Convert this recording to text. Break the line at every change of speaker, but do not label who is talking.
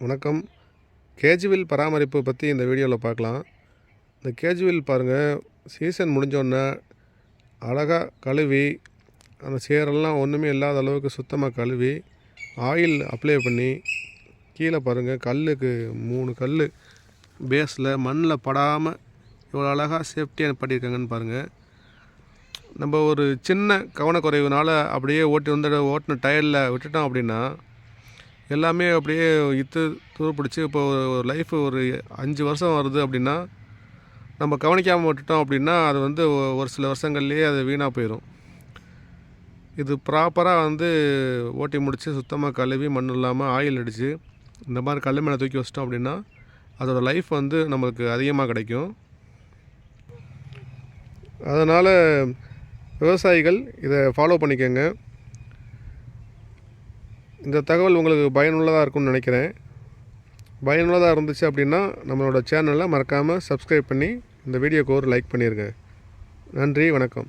வணக்கம். கேஜுவில் பராமரிப்பு பற்றி இந்த வீடியோவில் பார்க்கலாம் இந்த கேஜுவில் பாருங்கள் சீசன் முடிஞ்சோடனே அழகாக கழுவி அந்த சேரெல்லாம் ஒன்றுமே இல்லாத அளவுக்கு சுத்தமாக கழுவி ஆயில் அப்ளை பண்ணி கீழே பாருங்கள் கல்லுக்கு மூணு கல் பேஸில் மண்ணில் படாமல் இவ்வளோ அழகாக சேஃப்டியாக பண்ணியிருக்காங்கன்னு பாருங்கள் நம்ம ஒரு சின்ன கவனக்குறைவுனால் அப்படியே ஓட்டி வந்து ஓட்டின டயரில் விட்டுட்டோம் அப்படின்னா எல்லாமே அப்படியே இத்து துருப்பிடிச்சி இப்போ ஒரு லைஃப் ஒரு அஞ்சு வருஷம் வருது அப்படின்னா நம்ம கவனிக்காமல் விட்டுட்டோம் அப்படின்னா அது வந்து ஒரு சில வருஷங்கள்லேயே அது வீணாக போயிடும் இது ப்ராப்பராக வந்து ஓட்டி முடித்து சுத்தமாக கழுவி மண் இல்லாமல் ஆயில் அடித்து இந்த மாதிரி கல் மேலே தூக்கி வச்சிட்டோம் அப்படின்னா அதோட லைஃப் வந்து நம்மளுக்கு அதிகமாக கிடைக்கும். அதனால் விவசாயிகள் இதை ஃபாலோ பண்ணிக்கோங்க. இந்த தகவல் உங்களுக்கு பயனுள்ளதாக இருக்கும்னு நினைக்கிறேன். பயனுள்ளதாக இருந்துச்சு அப்படின்னா நம்மளோட சேனலை மறக்காமல் சப்ஸ்கிரைப் பண்ணி இந்த வீடியோக்கு ஒரு லைக் பண்ணிடுங்க நன்றி வணக்கம்.